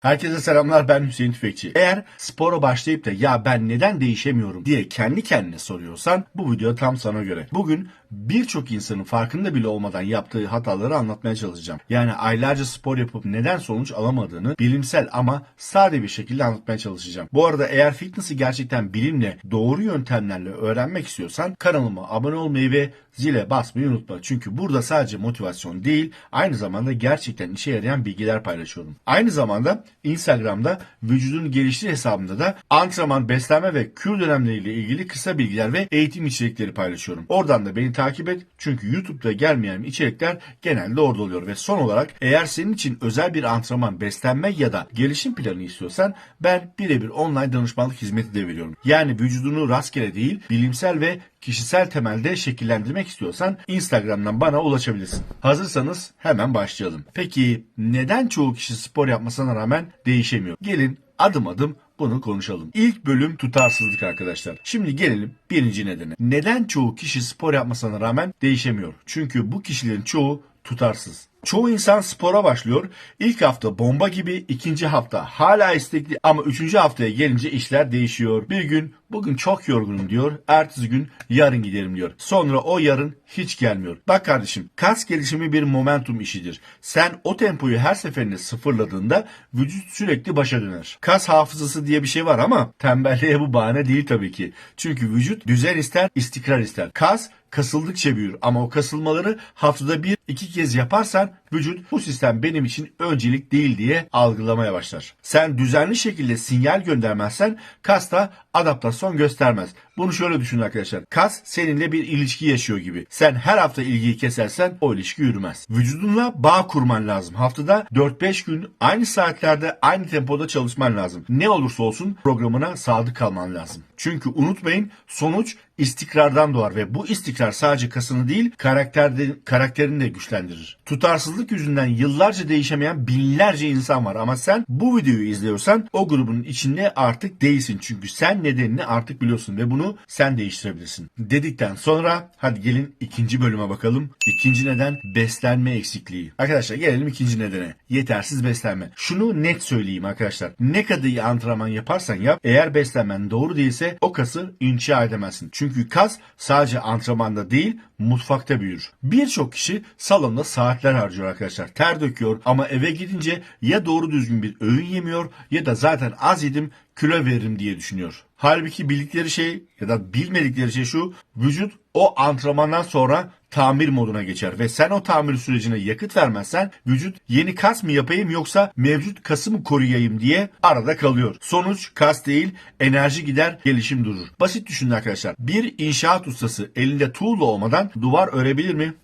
Herkese selamlar ben Hüseyin Tüfekçi. Eğer spora başlayıp da ya ben neden değişemiyorum diye kendi kendine soruyorsan bu video tam sana göre. Bugün birçok insanın farkında bile olmadan yaptığı hataları anlatmaya çalışacağım. Yani aylarca spor yapıp neden sonuç alamadığını bilimsel ama sade bir şekilde anlatmaya çalışacağım. Bu arada eğer fitness'i gerçekten bilimle doğru yöntemlerle öğrenmek istiyorsan kanalıma abone olmayı ve zile basmayı unutma. Çünkü burada sadece motivasyon değil aynı zamanda gerçekten işe yarayan bilgiler paylaşıyorum. Aynı zamanda Instagram'da vücudun geliştiği hesabımda da antrenman, beslenme ve kür dönemleriyle ilgili kısa bilgiler ve eğitim içerikleri paylaşıyorum. Oradan da beni takip et çünkü YouTube'da gelmeyen içerikler genelde orada oluyor. Ve son olarak eğer senin için özel bir antrenman, beslenme ya da gelişim planı istiyorsan ben birebir online danışmanlık hizmeti de veriyorum. Yani vücudunu rastgele değil bilimsel ve kişisel temelde şekillendirmek istiyorsan Instagram'dan bana ulaşabilirsin. Hazırsanız hemen başlayalım. Peki neden çoğu kişi spor yapmasına rağmen değişemiyor? Gelin adım adım bunu konuşalım. İlk bölüm tutarsızlık arkadaşlar. Şimdi gelelim birinci nedene. Neden çoğu kişi spor yapmasına rağmen değişemiyor? Çünkü bu kişilerin çoğu tutarsız. Çoğu insan spora başlıyor. İlk hafta bomba gibi, ikinci hafta hala istekli ama üçüncü haftaya gelince işler değişiyor. Bir gün bugün çok yorgunum diyor, ertesi gün yarın giderim diyor. Sonra o yarın hiç gelmiyor. Bak kardeşim kas gelişimi bir momentum işidir. Sen o tempoyu her seferinde sıfırladığında vücut sürekli başa döner. Kas hafızası diye bir şey var ama tembelliğe bu bahane değil tabii ki. Çünkü vücut düzen ister, istikrar ister. Kas kasıldıkça büyür ama o kasılmaları haftada bir iki kez yaparsan vücut bu sistem benim için öncelik değil diye algılamaya başlar. Sen düzenli şekilde sinyal göndermezsen kas da adaptasyon göstermez. Bunu şöyle düşünün arkadaşlar. Kas seninle bir ilişki yaşıyor gibi. Sen her hafta ilgiyi kesersen o ilişki yürümez. Vücudunla bağ kurman lazım. Haftada 4-5 gün aynı saatlerde aynı tempoda çalışman lazım. Ne olursa olsun programına sadık kalman lazım. Çünkü unutmayın sonuç istikrardan doğar ve bu istikrar sadece kasını değil karakterde, karakterini de güçlendirir. Tutarsızlık yüzünden yıllarca değişemeyen binlerce insan var ama sen bu videoyu izliyorsan o grubun içinde artık değilsin. Çünkü sen nedenini artık biliyorsun ve bunu sen değiştirebilirsin. Dedikten sonra hadi gelin ikinci bölüme bakalım. İkinci neden beslenme eksikliği. Arkadaşlar gelelim ikinci nedene. Yetersiz beslenme. Şunu net söyleyeyim arkadaşlar. Ne kadar iyi antrenman yaparsan yap eğer beslenmen doğru değilse o kası inşa edemezsin. Çünkü kas sadece antrenmanda değil mutfakta büyür. Birçok kişi salonda saatler harcıyor arkadaşlar. Ter döküyor ama eve gidince ya doğru düzgün bir öğün yemiyor ya da zaten az yedim kilo veririm diye düşünüyor. Halbuki bildikleri şey ya da bilmedikleri şey şu vücut o antrenmandan sonra tamir moduna geçer ve sen o tamir sürecine yakıt vermezsen vücut yeni kas mı yapayım yoksa mevcut kası mı koruyayım diye arada kalıyor. Sonuç kas değil enerji gider gelişim durur. Basit düşünün arkadaşlar. Bir inşaat ustası elinde tuğla olmadan duvar örebilir mi?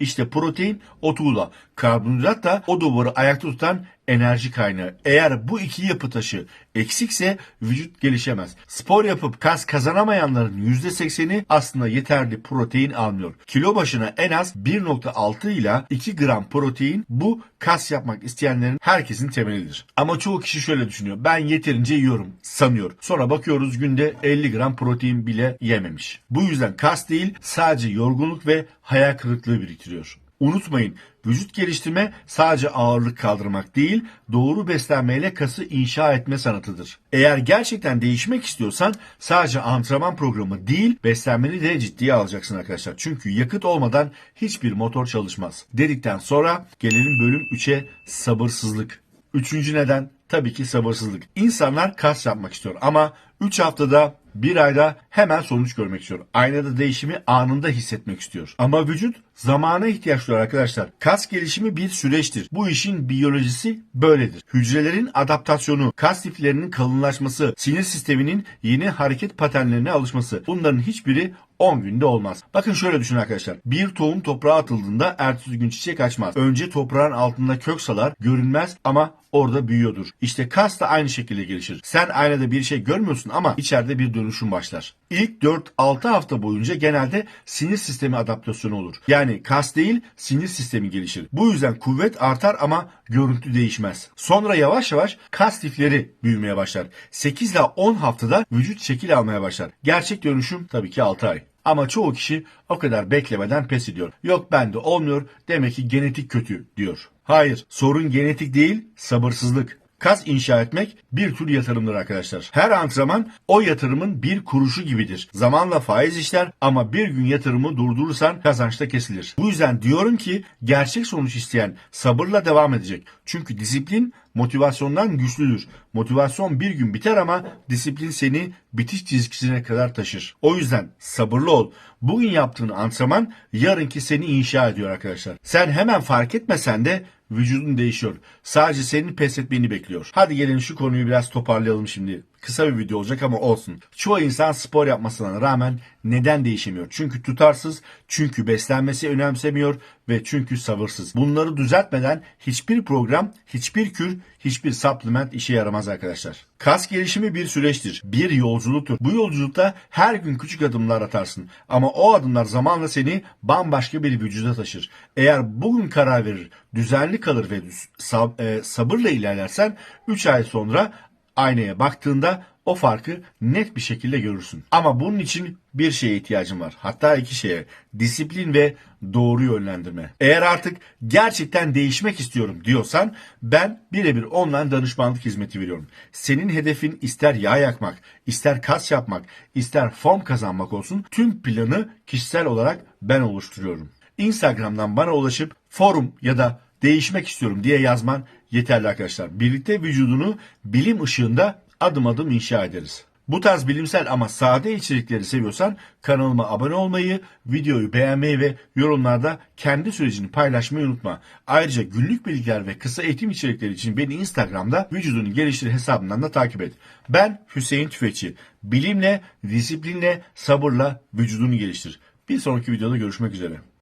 İşte protein o tuğla. Karbonhidrat da o duvarı ayakta tutan enerji kaynağı. Eğer bu iki yapı taşı eksikse vücut gelişemez. Spor yapıp kas kazanamayanların %80'i aslında yeterli protein almıyor. Kilo başına en az 1.6 ile 2 gram protein bu kas yapmak isteyenlerin herkesin temelidir. Ama çoğu kişi şöyle düşünüyor. Ben yeterince yiyorum sanıyor. Sonra bakıyoruz günde 50 gram protein bile yememiş. Bu yüzden kas değil sadece yorgunluk ve hayal kırıklığı biriktiriyor. Unutmayın vücut geliştirme sadece ağırlık kaldırmak değil doğru beslenmeyle kası inşa etme sanatıdır. Eğer gerçekten değişmek istiyorsan sadece antrenman programı değil beslenmeni de ciddiye alacaksın arkadaşlar. Çünkü yakıt olmadan hiçbir motor çalışmaz. Dedikten sonra gelelim bölüm 3'e sabırsızlık. Üçüncü neden tabii ki sabırsızlık. İnsanlar kas yapmak istiyor ama 3 haftada bir ayda hemen sonuç görmek istiyor. Aynada değişimi anında hissetmek istiyor. Ama vücut zamana ihtiyaç duyuyor arkadaşlar. Kas gelişimi bir süreçtir. Bu işin biyolojisi böyledir. Hücrelerin adaptasyonu, kas liflerinin kalınlaşması, sinir sisteminin yeni hareket paternlerine alışması. Bunların hiçbiri 10 günde olmaz. Bakın şöyle düşünün arkadaşlar. Bir tohum toprağa atıldığında ertesi gün çiçek açmaz. Önce toprağın altında kök salar, görünmez ama orada büyüyordur. İşte kas da aynı şekilde gelişir. Sen aynada bir şey görmüyorsun ama içeride bir dönüşüm başlar. İlk 4-6 hafta boyunca genelde sinir sistemi adaptasyonu olur. Yani kas değil sinir sistemi gelişir. Bu yüzden kuvvet artar ama görüntü değişmez. Sonra yavaş yavaş kas lifleri büyümeye başlar. 8 ile 10 haftada vücut şekil almaya başlar. Gerçek dönüşüm tabii ki 6 ay. Ama çoğu kişi o kadar beklemeden pes ediyor. Yok bende olmuyor demek ki genetik kötü diyor. Hayır sorun genetik değil sabırsızlık. Kas inşa etmek bir tür yatırımdır arkadaşlar. Her antrenman o yatırımın bir kuruşu gibidir. Zamanla faiz işler ama bir gün yatırımı durdurursan kazançta kesilir. Bu yüzden diyorum ki gerçek sonuç isteyen sabırla devam edecek. Çünkü disiplin motivasyondan güçlüdür. Motivasyon bir gün biter ama disiplin seni bitiş çizgisine kadar taşır. O yüzden sabırlı ol. Bugün yaptığın antrenman yarınki seni inşa ediyor arkadaşlar. Sen hemen fark etmesen de vücudun değişiyor. Sadece senin pes etmeni bekliyor. Hadi gelin şu konuyu biraz toparlayalım şimdi. Kısa bir video olacak ama olsun. Çoğu insan spor yapmasına rağmen neden değişemiyor? Çünkü tutarsız, çünkü beslenmesi önemsemiyor ve çünkü sabırsız. Bunları düzeltmeden hiçbir program, hiçbir kür, hiçbir supplement işe yaramaz arkadaşlar. Kas gelişimi bir süreçtir, bir yolculuktur. Bu yolculukta her gün küçük adımlar atarsın ama o adımlar zamanla seni bambaşka bir vücuda taşır. Eğer bugün karar verir, düzenli kalır ve e, sabırla ilerlersen 3 ay sonra aynaya baktığında o farkı net bir şekilde görürsün. Ama bunun için bir şeye ihtiyacın var. Hatta iki şeye. Disiplin ve doğru yönlendirme. Eğer artık gerçekten değişmek istiyorum diyorsan ben birebir online danışmanlık hizmeti veriyorum. Senin hedefin ister yağ yakmak, ister kas yapmak, ister form kazanmak olsun tüm planı kişisel olarak ben oluşturuyorum. Instagram'dan bana ulaşıp forum ya da değişmek istiyorum diye yazman yeterli arkadaşlar. Birlikte vücudunu bilim ışığında adım adım inşa ederiz. Bu tarz bilimsel ama sade içerikleri seviyorsan kanalıma abone olmayı, videoyu beğenmeyi ve yorumlarda kendi sürecini paylaşmayı unutma. Ayrıca günlük bilgiler ve kısa eğitim içerikleri için beni Instagram'da vücudunu geliştir hesabından da takip et. Ben Hüseyin Tüfekçi. Bilimle, disiplinle, sabırla vücudunu geliştir. Bir sonraki videoda görüşmek üzere.